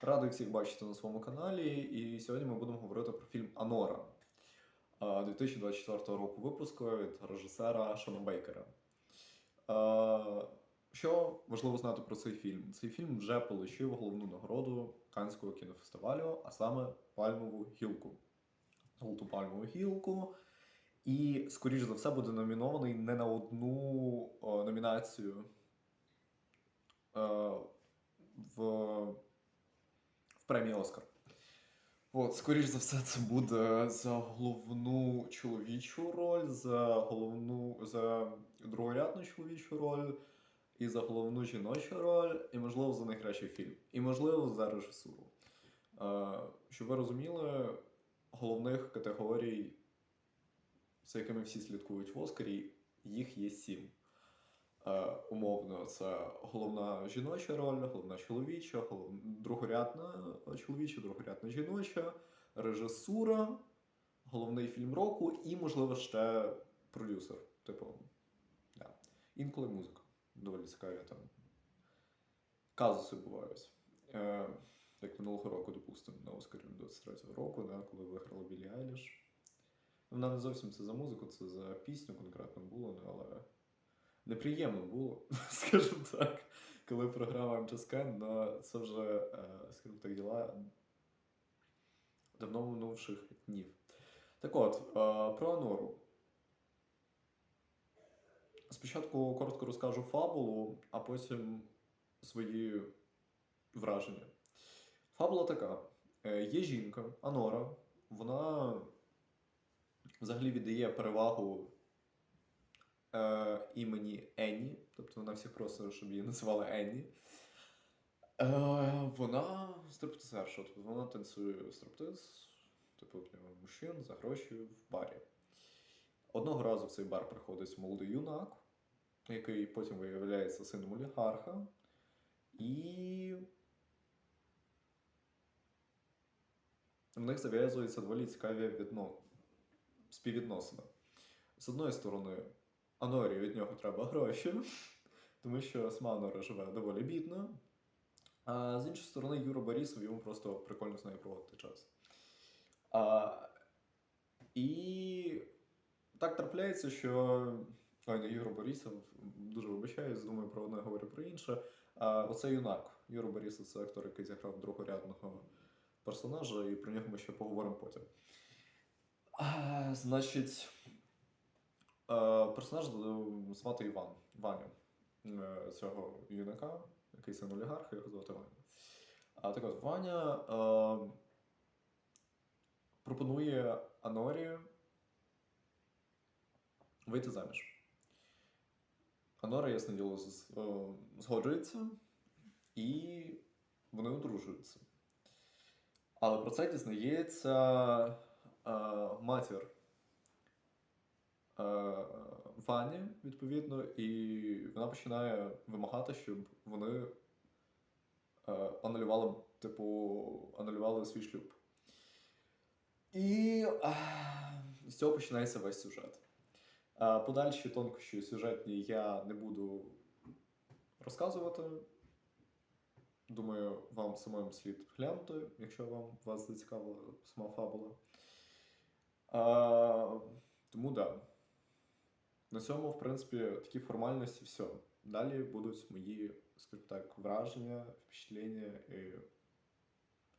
Радий всіх бачити на своєму каналі. І сьогодні ми будемо говорити про фільм Анора е, 2024 року випуску від режисера Шона Бейкера. Що важливо знати про цей фільм? Цей фільм вже отримав головну нагороду Канського кінофестивалю, а саме пальмову гілку. Золоту пальмову гілку. І, скоріш за все, буде номінований не на одну номінацію в премії Оскар. От, скоріш за все, це буде за головну чоловічу роль, за головну за другорядну чоловічу роль, і за головну жіночу роль, і, можливо, за найкращий фільм. І, можливо, за режисуру. Е, щоб ви розуміли, головних категорій, за якими всі слідкують в Оскарі, їх є сім. Е, умовно, це головна жіноча роль, головна чоловіча, голов... другорядна чоловіча, другорядна жіноча, режисура, головний фільм року і, можливо, ще продюсер. Типу, да. інколи музика. Доволі цікаві там. Казуси бувають. Е, як минулого року, допустимо, на Оскарі 23-го року, да, коли виграла Білі Айліш. Вона не зовсім це за музику, це за пісню конкретно було, ну, але неприємно було, скажімо так, коли Just Can, але це вже, е, скажімо так, діла давно минувших днів. Так от, е, про Анору. Спочатку коротко розкажу фабулу, а потім свої враження. Фабула така: Е, є жінка, Анора, вона взагалі віддає перевагу е, імені Енні, тобто вона всіх просить, щоб її називали Енні. Е, вона стриптизерша, тобто вона танцює стриптиз, типу мужчин за гроші в барі. Одного разу в цей бар приходить молодий юнак, який потім виявляється сином олігарха, і в них зав'язуються доволі цікаві відно... співвідносини. З одної сторони, Анорі від нього треба гроші, тому що сама Анора живе доволі бідно. А з іншої сторони, Юра Борисов йому просто прикольно з нею проводити час. А, і так трапляється, що. Ой, не Юра Борисов, дуже вибачаюсь, думаю про одне, говорю про інше. А, оце юнак. Юра Борисов це актор, який зіграв другорядного персонажа, і про нього ми ще поговоримо потім. А, значить, персонаж е, звати Іван, Ваня, е, цього юнака, який син олігарха, його звати Ваня. А так от, Ваня е, пропонує Анорі вийти заміж. Анора, ясне діло, е, згоджується, і вони одружуються. Але про це дізнається е, матір е, Вані, відповідно, і вона починає вимагати, щоб вони е, анулювали, типу, анулювали свій шлюб. І е, з цього починається весь сюжет. Е, подальші тонкощі сюжетні я не буду розказувати. Думаю, вам самим слід глянути, якщо вам вас зацікавила сама фабула. Тому да. На цьому, в принципі, такі формальності все. Далі будуть мої, скажімо так, враження, впечатлення і,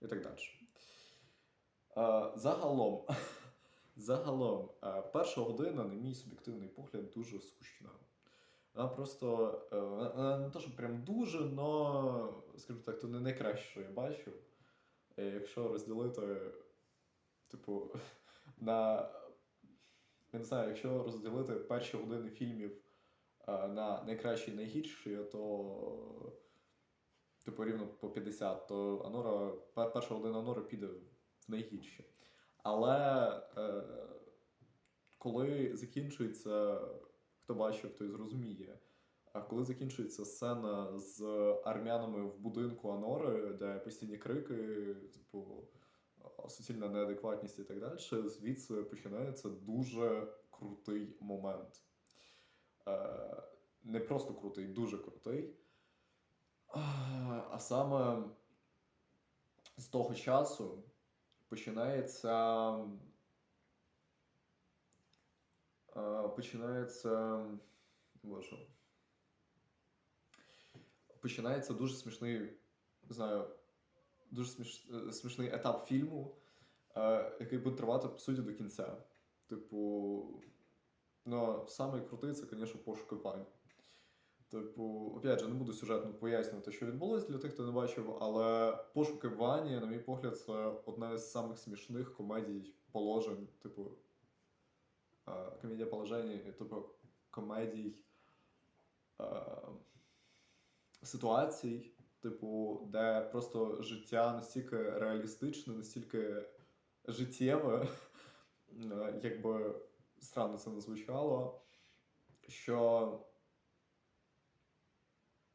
і так далі. Загалом, загалом, перша година, на мій суб'єктивний погляд, дуже скучна. Вона просто е, не то, що прям дуже, но, скажімо так, то не найкраще, що я бачив. Е, Якщо розділити, типу, на. Я не знаю, якщо розділити перші години фільмів е, на найкращі і найгірші, то типу рівно по 50, то Анора, перша година Анори піде в найгірші. Але е, коли закінчується хто бачив, той зрозуміє. А коли закінчується сцена з армянами в будинку Анори, де постійні крики, типу, суцільна неадекватність і так далі, звідси починається дуже крутий момент. Е, не просто крутий, дуже крутий. А, саме з того часу починається. е, Починається. Боже. Починається дуже смішний, не знаю, дуже сміш, е, смішний етап фільму, е, який буде тривати, по суті, до кінця. Типу, ну, самий крутий це, звісно, пошуки Вані. Типу, опять же, не буду сюжетно пояснювати, що відбулося для тих, хто не бачив, але пошуки Вані, на мій погляд, це одна із самих смішних комедій положень, типу, е, комедія положень, типу, комедій е, ситуацій, типу, де просто життя настільки реалістичне, настільки життєве, е, якби странно це не звучало, що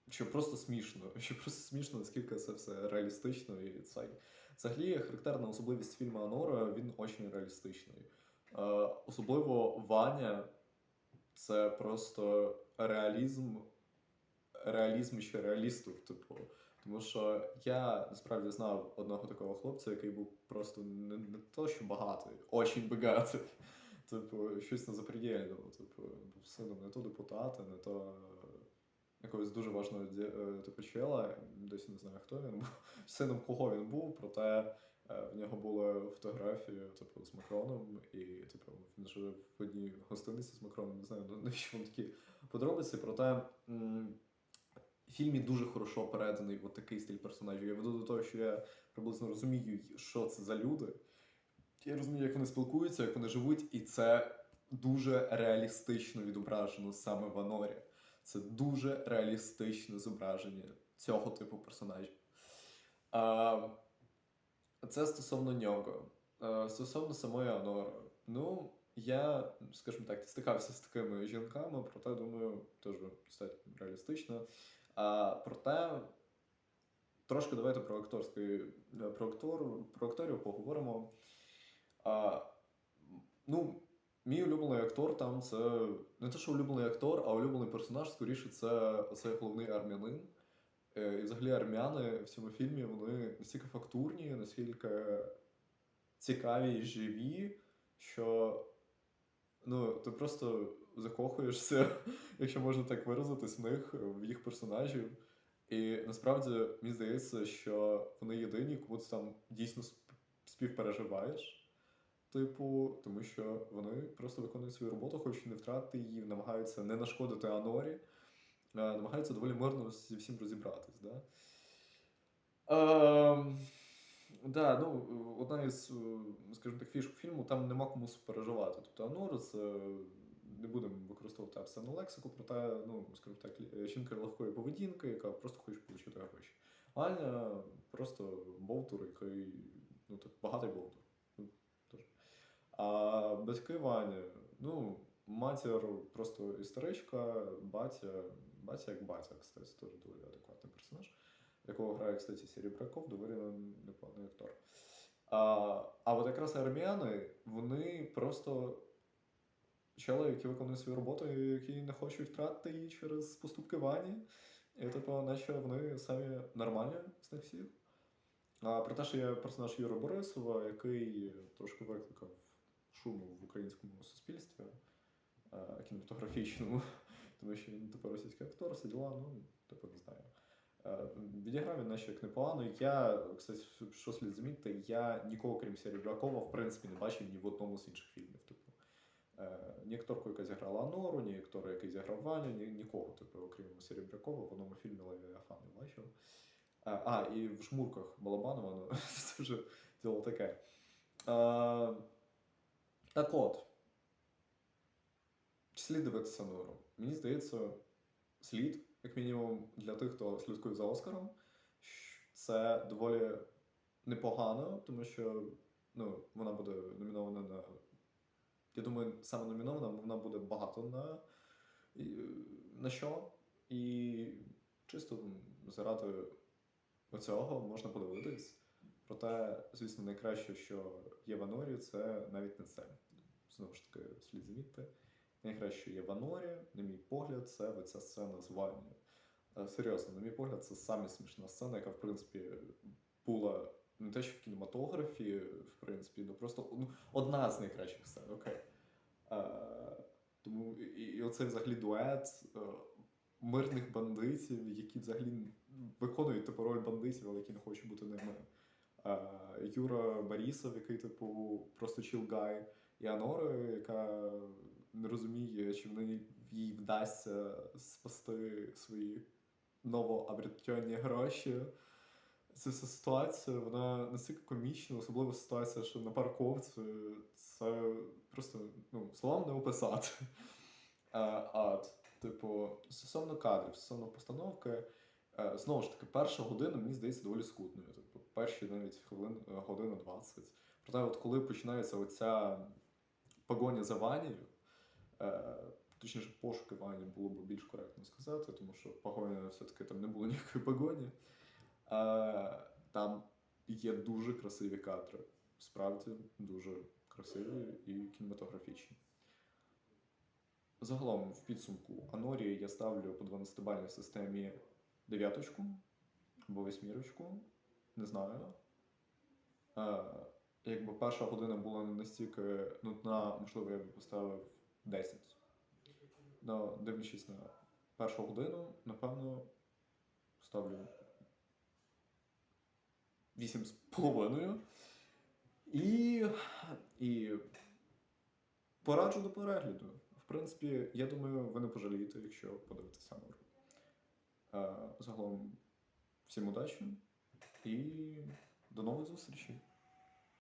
що просто смішно, що просто смішно, наскільки це все реалістично і цей. Взагалі, характерна особливість фільму Анора, він очень реалістичний. Е, особливо Ваня це просто реалізм, реалізм ще реалістів, типу. Тому що я насправді знав одного такого хлопця, який був просто не, не то, що багатий, очень багатий. Типу, щось на запредельному. Типу, був сином не то депутата, не то якогось дуже важного е, типу чела, досі не знаю, хто він був, сином кого він був, проте е, в нього були фотографії, типу, з Макроном, і типу, він жив в одній гостиниці з Макроном, не знаю, навіщо вам такі подробиці, проте. В фільмі дуже хорошо переданий от такий стиль персонажів. Я веду до того, що я приблизно розумію, що це за люди. Я розумію, як вони спілкуються, як вони живуть, і це дуже реалістично відображено саме в Анорі. Це дуже реалістичне зображення цього типу персонажів. А, це стосовно нього. Стосовно самої Анори. Ну, я, скажімо так, стикався з такими жінками, проте думаю, теж достатньо реалістично. А, проте трошки давайте про акторський про актор, про акторів поговоримо. А, ну, мій улюблений актор там це не те, що улюблений актор, а улюблений персонаж, скоріше, це цей головний армянин. Е, І взагалі армяни в цьому фільмі вони настільки фактурні, настільки цікаві і живі, що ну, ти просто закохуєшся, якщо можна так виразитись, в них, в їх персонажів. І насправді мені здається, що вони єдині, кому ти там дійсно співпереживаєш. Типу, тому що вони просто виконують свою роботу, хочуть не втратити її, намагаються не нашкодити Анорі, намагаються доволі мирно зі всім розібратись. Да? Ем, да, ну, одна із, скажімо так, фішок фільму, там нема кому супереживати. Тобто Анора це не будемо використовувати абсолютну лексику, проте, ну, скажімо так, жінка легкої поведінки, яка просто хоче отримати гроші. Аня просто бовтур, який, ну так, багатий бовтур. Ну. А батьки Вані, ну, матір просто історичка, батя, батя як батя, кстати, теж доволі адекватний персонаж, якого грає, кстати, Серебряков, доволі непоганий актор. А, а от якраз армяни, вони просто чели, які виконують свою роботу, які не хочуть втратити її через поступки Вані. І типу, наче вони самі нормальні з них всіх. А про те, що є персонаж Юри Борисова, який трошки викликав шуму в українському суспільстві е, кінематографічному, тому що він типу російський актор, все діла, ну, типу, не знаю. Е, Відіграв він наче як непогано. Я, кстати, що слід замітити, я нікого, крім Серебрякова, в принципі, не бачив ні в одному з інших фільмів. Типу. Е, Ні яка зіграла Анору, ні актора, який зіграв Ваню, ні, нікого, типу, окрім Серебрякова, в одному фільмі Левіафан не бачив. А, а, і в шмурках Балабанова, ну, це вже діло таке. Е, так от. Слід дивитися Нору? Мені здається, слід, як мінімум, для тих, хто слідкує за Оскаром. Це доволі непогано, тому що ну, вона буде номінована на. Я думаю, саме номінована вона буде багато на, на що. І чисто заради цього можна подивитись. Проте, звісно, найкраще, що є в Анорі, це навіть не це. Знову ж таки, слід замітити. Найкраще, є в Анорі, на мій погляд, це оця сцена з Ванню. Е, Серйозно, на мій погляд, це саме смішна сцена, яка, в принципі, була не те, що в кінематографі, в принципі, ну просто ну, одна з найкращих сцен, окей. Е, тому і, і оцей взагалі дует е, мирних бандитів, які взагалі виконують типу роль бандитів, але які не хочуть бути ними. Е, Юра Борисов, який, типу, просто чілгай, і Анора, яка не розуміє, чи в неї їй вдасться спасти свої новообретені гроші. Ця ситуація, вона настільки комічна, особливо ситуація, що на парковці це просто ну, словом не описати. Е, А, типу, стосовно кадрів, стосовно постановки, е, знову ж таки, перша година мені здається доволі скутною. Типу, перші навіть хвилин, е, година 20. Проте, от коли починається оця погоня за Ванією, е, точніше, пошуки Вані було б більш коректно сказати, тому що погоня все-таки там не було ніякої погоні. Е, там є дуже красиві кадри. Справді дуже красиві і кінематографічні. Загалом, в підсумку Анорі я ставлю по 12-бальній системі дев'яточку або восьмірочку. Не знаю. Е, якби перша година була не настільки нудна, можливо, я б поставив 10. Но, дивлячись на першу годину, напевно, ставлю 8 з половиною. І, і пораджу до перегляду. В принципі, я думаю, ви не пожалієте, якщо подивитися Анору. Е, Загалом, всім удачі і до нових зустрічей!